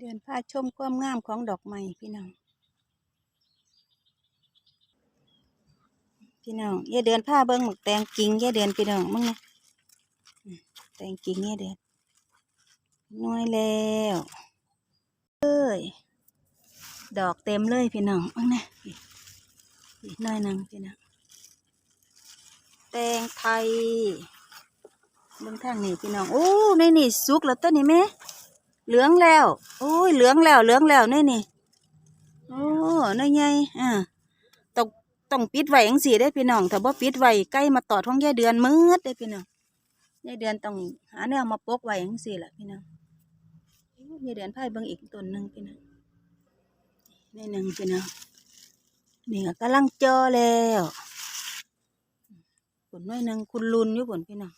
เดินพาชมความงามของดอกไม้พี่น้อง พี่น้องอย่าเดินผ้าเบิ้งหมึกแตงกิ่งอย่าเดินพี่น้องมึงนะแตงกิ่งอย่าเดินน้อยแล้วเอ้ยดอกเต็มเลยพี่น้องมึงนะนี่นี่น้อยนังพี่น้องแตงไทยเบื้องทางนี่พี่น้องโอ้ในนี่สุกแล้วต้นนี่แม่ เหลืองแล้วโอ้ยเหลืองแล้วเหลืองแล้วในนี่โอ้น้อยใหญ่อ่าต้องต้องปิดไว้จังสีได้พี่น้องถ้าบ่ปิดไว้ใกล้มาตอดของแยายเดือนมืดได้พี่น้องแยายเดือนต้องหาแนวมาปกไว้จังสี่ล่ะพี่น้องโอ้ยายเดือนพายเบิ่งอีกต้นหนึ่งพี่น้องนี่หนึ่งพี่น้องนี่ก็กำลังจอแล้วผลน้อยหนึ่งคุณลุนอยู่ผลพี่น้อง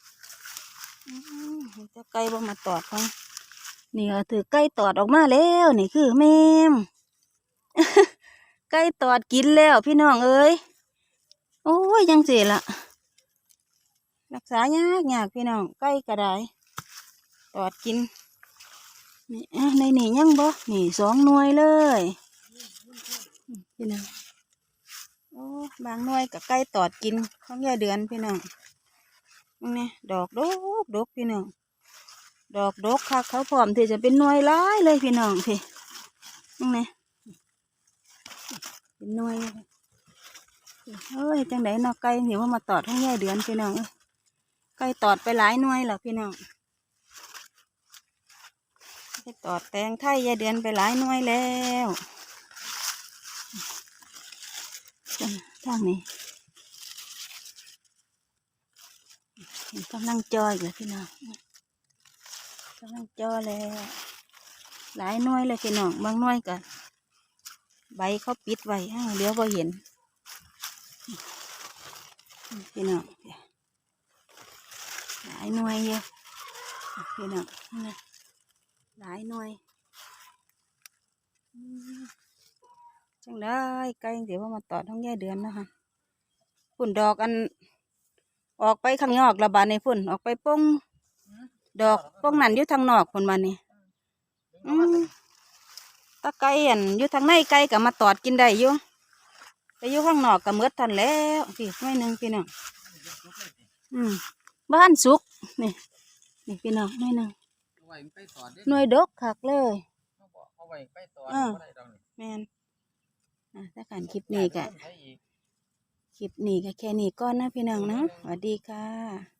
จะไก่บ่มาตอดของ นี่ก็ถือไก่ตอดออกมาแล้วนี่คือแม่มไก่ตอดกินแล้วพี่น้องเอ้ยโอ้ยยังเสียละรักษายากยากพี่น้องไก่กระไดตอดกินนี่ในนี่ยังบ่นี่สองหน่วยเลยพี่น้องโอ้บางหน่วยกับไก่ตอดกินของยาเดือนพี่น้องนี่ดอกดกดกพี่น้อง ดอกดกค่ะเขาพร้อมที่จะเป็นหน่วยร้ายเลยพี่น้องพี่นี่เป็นหน่วยเลยเฮ้ยจังไดเนาะไก่เห็นว่ามาตอดให้แย่เดือนพี่น้องเอ้ยไก่ตอดไปหลายหน่วยแล้วพี่น้องไปตอดแตงไทยแย่เดือนไปหลายหน่วยแล้วจังทางนี้กำลังจอยเลยพี่น้องำลังจอแล้วหลายน่วยเลยพี่น้องบางน่วยก็ใบเขาปิดไว้อ้าวเดี๋ยวก็เห็นพี่น้องหลายหน่วยเยอะพี่น้องหลายหน่วยจังได้ไกล้เดี๋ยวว่ามาต่อท้องแย่เดือนนะคะฝุ่นดอกอัน ออกไปข้างนอกระบาดในฝุ่นออกไปป้ง ดอกป้งนั่นอยู่ทางนอกฝุ่นมานี่อืมตะไก่อันอยู่ทางในไก่ก็มาตอดกินได้อยู่ไปอยู่ข้างนอกก็หมืดทันแล้วพี่หน่วยหนึ่งพี่น้องอืมบ้านสุกนี่นี่พี่น้องหน่วยหนึ่งเอาไว้ไปตอดเด้หน่วยดกคักเลยเขาบอกเอาไว้ไปตอดอ่าบ่ได้ดอกนี่แมนอะถ้าการคลิปนี้ก็ใช้อีกคลิปนี้ก็แค่นี้ก่อนนะพี่น้องนะสวัสดีค่ะ